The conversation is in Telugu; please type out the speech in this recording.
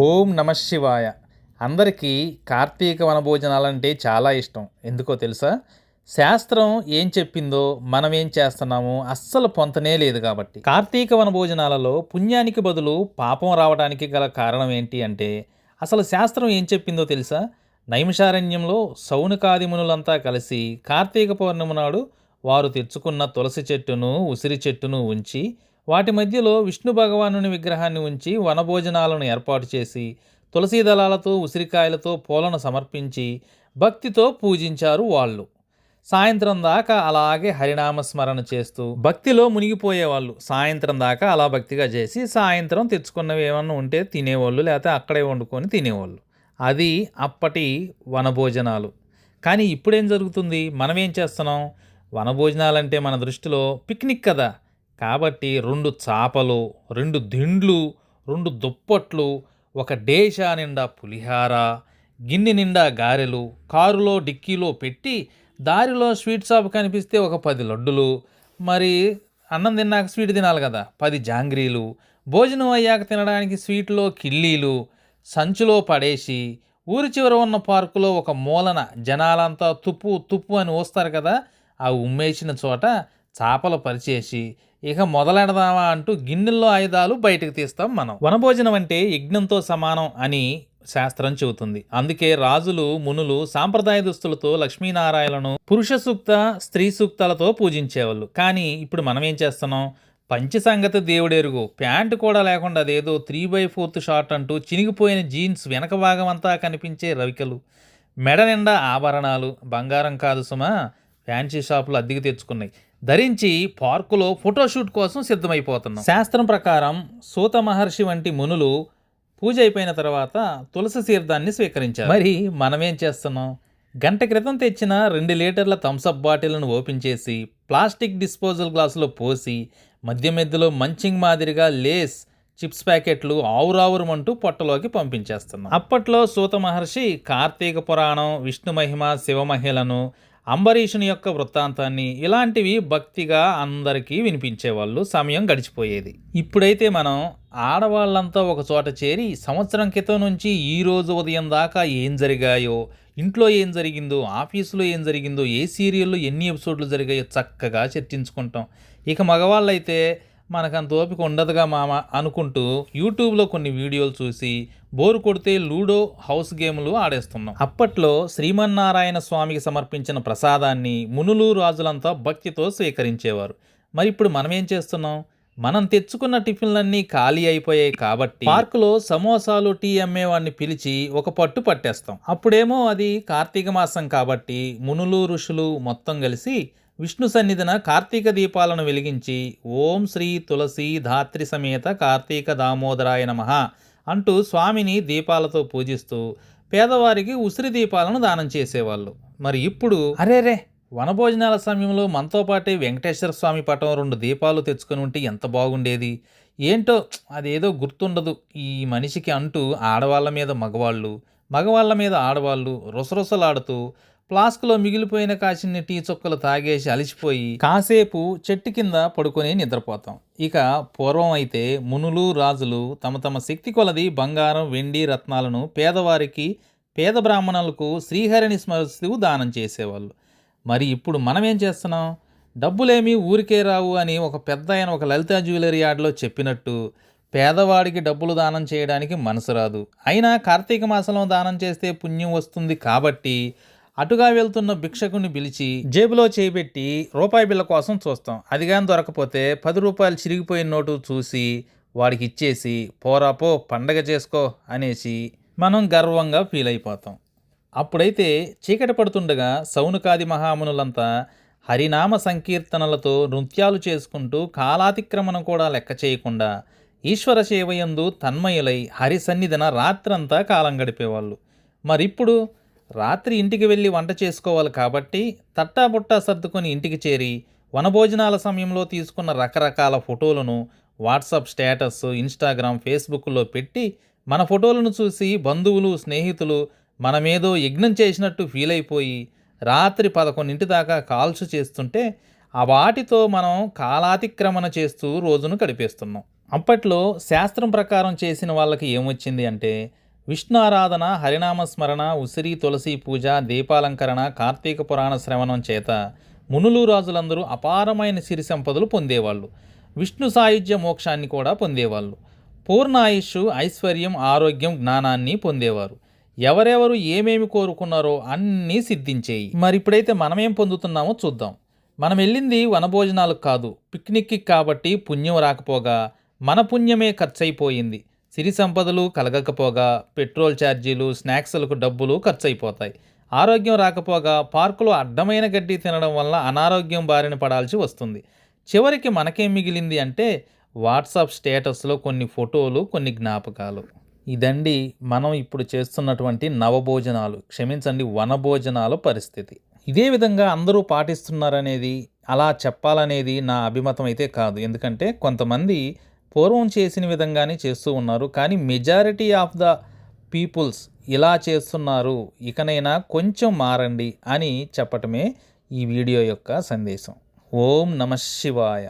ఓం నమ శివాయ. అందరికీ కార్తీక వనభోజనాలంటే చాలా ఇష్టం. ఎందుకో తెలుసా? శాస్త్రం ఏం చెప్పిందో మనం ఏం చేస్తున్నామో అస్సలు పొంతనే లేదు కాబట్టి. కార్తీక వనభోజనాలలో పుణ్యానికి బదులు పాపం రావడానికి గల కారణం ఏంటి అంటే అసలు శాస్త్రం ఏం చెప్పిందో తెలుసా? నైమిషారణ్యంలో సౌనకాది మునులంతా కలిసి కార్తీక పౌర్ణమి నాడు వారు తెచ్చుకున్న తులసి చెట్టును ఉసిరి చెట్టును ఉంచి వాటి మధ్యలో విష్ణు భగవానుని విగ్రహాన్ని ఉంచి వనభోజనాలను ఏర్పాటు చేసి తులసీ దళాలతో ఉసిరికాయలతో పూలను సమర్పించి భక్తితో పూజించారు వాళ్ళు. సాయంత్రం దాకా అలాగే హరినామస్మరణ చేస్తూ భక్తిలో మునిగిపోయేవాళ్ళు. సాయంత్రం దాకా అలా భక్తిగా చేసి సాయంత్రం తెచ్చుకున్నవి ఏమన్నా ఉంటే తినేవాళ్ళు లేకపోతే అక్కడే వండుకొని తినేవాళ్ళు. అది అప్పటి వనభోజనాలు. కానీ ఇప్పుడేం జరుగుతుంది? మనం ఏం చేస్తున్నాం? వనభోజనాలంటే మన దృష్టిలో పిక్నిక్ కదా! కాబట్టి రెండు చాపలు రెండు దిండ్లు రెండు దుప్పట్లు ఒక డేషా నిండా పులిహార గిన్నె నిండా గారెలు కారులో డిక్కీలో పెట్టి దారిలో స్వీట్ షాప్ కనిపిస్తే ఒక పది లడ్డులు. మరి అన్నం తిన్నాక స్వీట్ తినాలి కదా పది జాంగ్రీలు. భోజనం అయ్యాక తినడానికి స్వీట్లో కిళ్ళీలు. సంచులో పడేసి ఊరి చివర ఉన్న పార్కులో ఒక మూలన జనాలంతా తుప్పు తుప్పు అని వస్తారు కదా ఆ ఉమ్మేసిన చోట చాపలు పరిచేసి ఇక మొదలెడదామా అంటూ గిన్నెల్లో ఆయుధాలు బయటకు తీస్తాం మనం. వనభోజనం అంటే యజ్ఞంతో సమానం అని శాస్త్రం చెబుతుంది. అందుకే రాజులు మునులు సాంప్రదాయ దుస్తులతో లక్ష్మీనారాయణను పురుష సూక్త స్త్రీ సూక్తాలతో పూజించేవాళ్ళు. కానీ ఇప్పుడు మనం ఏం చేస్తున్నాం? పంచి సంగతి దేవుడెరుగు. ప్యాంటు కూడా లేకుండా అదేదో త్రీ బై ఫోర్త్ షార్ట్ అంటూ చినిగిపోయిన జీన్స్ వెనక భాగం అంతా కనిపించే రవికలు. మెడ నిండా ఆభరణాలు. బంగారం కాదు సుమా ఫ్యాన్సీ షాపులు అద్దెకి తెచ్చుకున్నాయి. ధరించి పార్కులో ఫోటోషూట్ కోసం సిద్ధమైపోతున్నాం. శాస్త్రం ప్రకారం సూత మహర్షి వంటి మునులు పూజ అయిపోయిన తర్వాత తులసి తీర్థాన్ని స్వీకరించారు. మరి మనమేం చేస్తున్నాం? గంట క్రితం తెచ్చిన రెండు లీటర్ల థమ్సప్ బాటిల్ను ఓపెన్ చేసి ప్లాస్టిక్ డిస్పోజల్ గ్లాసులో పోసి మధ్య మధ్యలో మంచింగ్ మాదిరిగా లేస్ చిప్స్ ప్యాకెట్లు ఆవురావురమంటూ పొట్టలోకి పంపించేస్తున్నాం. అప్పట్లో సూత మహర్షి కార్తీక పురాణం విష్ణు మహిమ శివ మహిళను అంబరీషుని యొక్క వృత్తాంతాన్ని ఇలాంటివి భక్తిగా అందరికీ వినిపించేవాళ్ళు సమయం గడిచిపోయేది. ఇప్పుడైతే మనం ఆడవాళ్ళంతా ఒక చోట చేరి సంవత్సరం క్రితం నుంచి ఈ రోజు ఉదయం దాకా ఏం జరిగాయో ఇంట్లో ఏం జరిగిందో ఆఫీసులో ఏం జరిగిందో ఏ సీరియల్లో ఎన్ని ఎపిసోడ్లు జరిగాయో చక్కగా చర్చించుకుంటాం. ఇక మగవాళ్ళైతే మనకంత ఓపిక ఉండదుగా మామ అనుకుంటూ యూట్యూబ్లో కొన్ని వీడియోలు చూసి బోరు కొడితే లూడో హౌస్ గేమ్లు ఆడేస్తున్నాం. అప్పట్లో శ్రీమన్నారాయణ స్వామికి సమర్పించిన ప్రసాదాన్ని మునులు రాజులంతా భక్తితో స్వీకరించేవారు. మరి ఇప్పుడు మనం ఏం చేస్తున్నాం? మనం తెచ్చుకున్న టిఫిన్లన్నీ ఖాళీ అయిపోయాయి కాబట్టి పార్కులో సమోసాలు టీ అమ్మేవాడిని పిలిచి ఒక పట్టు పట్టేస్తాం. అప్పుడేమో అది కార్తీక మాసం కాబట్టి మునులు ఋషులు మొత్తం కలిసి విష్ణు సన్నిధిన కార్తీక దీపాలను వెలిగించి ఓం శ్రీ తులసి ధాత్రి సమేత కార్తీక దామోదరాయ నమః అంటూ స్వామిని దీపాలతో పూజిస్తూ పేదవారికి ఉసిరి దీపాలను దానం చేసేవాళ్ళు. మరి ఇప్పుడు అరే రే! వనభోజనాల సమయంలో మనతో పాటే వెంకటేశ్వర స్వామి పటం రెండు దీపాలు తెచ్చుకొని ఉంటే ఎంత బాగుండేది? ఏంటో అదేదో గుర్తుండదు. ఈ మనిషికి అంటూ ఆడవాళ్ళ మీద మగవాళ్ళు మగవాళ్ళ మీద ఆడవాళ్ళు రుసరుసలాడుతూ ఫ్లాస్క్లో మిగిలిపోయిన కాసిన్ని టీ చుక్కలు తాగేసి అలిసిపోయి కాసేపు చెట్టు కింద పడుకొని నిద్రపోతాం. ఇక పూర్వం అయితే మునులు రాజులు తమ తమ శక్తి కొలది బంగారం వెండి రత్నాలను పేదవారికి పేద బ్రాహ్మణులకు శ్రీహరిని స్మరిస్తూ దానం చేసేవాళ్ళు. మరి ఇప్పుడు మనం ఏం చేస్తున్నాం? డబ్బులేమీ ఊరికే రావు అని ఒక పెద్ద ఆయన ఒక లలిత జ్యువెలరీ యార్డ్లో చెప్పినట్టు పేదవాడికి డబ్బులు దానం చేయడానికి మనసు రాదు. అయినా కార్తీక మాసంలో దానం చేస్తే పుణ్యం వస్తుంది కాబట్టి అటుగా వెళ్తున్న భిక్షకుని పిలిచి జేబులో చేయిబెట్టి రూపాయి బిళ్ళ కోసం చూస్తాం. అది కానీ దొరకపోతే పది రూపాయలు చిరిగిపోయిన నోటు చూసి వాడికి ఇచ్చేసి పోరాపో పండగ చేసుకో అనేసి మనం గర్వంగా ఫీల్ అయిపోతాం. అప్పుడైతే చీకటి పడుతుండగా సౌనుకాది మహామునులంతా హరినామ సంకీర్తనలతో నృత్యాలు చేసుకుంటూ కాలాతిక్రమణం కూడా లెక్క చేయకుండా ఈశ్వర సేవయందు తన్మయులై హరి సన్నిధిన రాత్రంతా కాలం గడిపేవాళ్ళు. మరిప్పుడు రాత్రి ఇంటికి వెళ్ళి వంట చేసుకోవాలి కాబట్టి తట్టాబుట్టా సర్దుకొని ఇంటికి చేరి వనభోజనాల సమయంలో తీసుకున్న రకరకాల ఫోటోలను వాట్సాప్ స్టేటస్ ఇన్స్టాగ్రామ్ ఫేస్బుక్లో పెట్టి మన ఫోటోలను చూసి బంధువులు స్నేహితులు మనమేదో యజ్ఞం చేసినట్టు ఫీల్ అయిపోయి రాత్రి పదకొండింటి దాకా కాల్స్ చేస్తుంటే ఆ వాటితో మనం కాలాతిక్రమణ చేస్తూ రోజును గడిపేస్తున్నాం. అప్పట్లో శాస్త్రం ప్రకారం చేసిన వాళ్ళకి ఏమొచ్చింది అంటే విష్ణు ఆరాధన హరినామ స్మరణ ఉసిరి తులసి పూజ దీపాలంకరణ కార్తీక పురాణ శ్రవణం చేత మునులు రాజులందరూ అపారమైన సిరి సంపదలు పొందేవాళ్ళు. విష్ణు సాయుధ్య మోక్షాన్ని కూడా పొందేవాళ్ళు. పూర్ణాయుష్ ఐశ్వర్యం ఆరోగ్యం జ్ఞానాన్ని పొందేవారు. ఎవరెవరు ఏమేమి కోరుకున్నారో అన్నీ సిద్ధించేయి. మరి ఇప్పుడైతే మనమేం పొందుతున్నామో చూద్దాం. మనం వెళ్ళింది వనభోజనాలకు కాదు పిక్నిక్కి కాబట్టి పుణ్యం రాకపోగా మన పుణ్యమే ఖర్చయిపోయింది. సిరి సంపదలు కలగకపోగా పెట్రోల్ ఛార్జీలు స్నాక్స్లకు డబ్బులు ఖర్చయిపోతాయి. ఆరోగ్యం రాకపోగా పార్కులో అడ్డమైన గడ్డి తినడం వల్ల అనారోగ్యం బారిన పడాల్సి వస్తుంది. చివరికి మనకేం మిగిలింది అంటే వాట్సాప్ స్టేటస్లో కొన్ని ఫోటోలు కొన్ని జ్ఞాపకాలు. ఇదండి మనం ఇప్పుడు చేస్తున్నటువంటి నవభోజనాలు. క్షమించండి వనభోజనాల పరిస్థితి. ఇదే విధంగా అందరూ పాటిస్తున్నారనేది అలా చెప్పాలనేది నా అభిమతం అయితే కాదు. ఎందుకంటే కొంతమంది పూర్వం చేసిన విధంగానే చేస్తూ ఉన్నారు. కానీ మెజారిటీ ఆఫ్ ద పీపుల్స్ ఇలా చేస్తున్నారు. ఇకనైనా కొంచెం మారండి అని చెప్పటమే ఈ వీడియో యొక్క సందేశం. ఓం నమ శివాయ.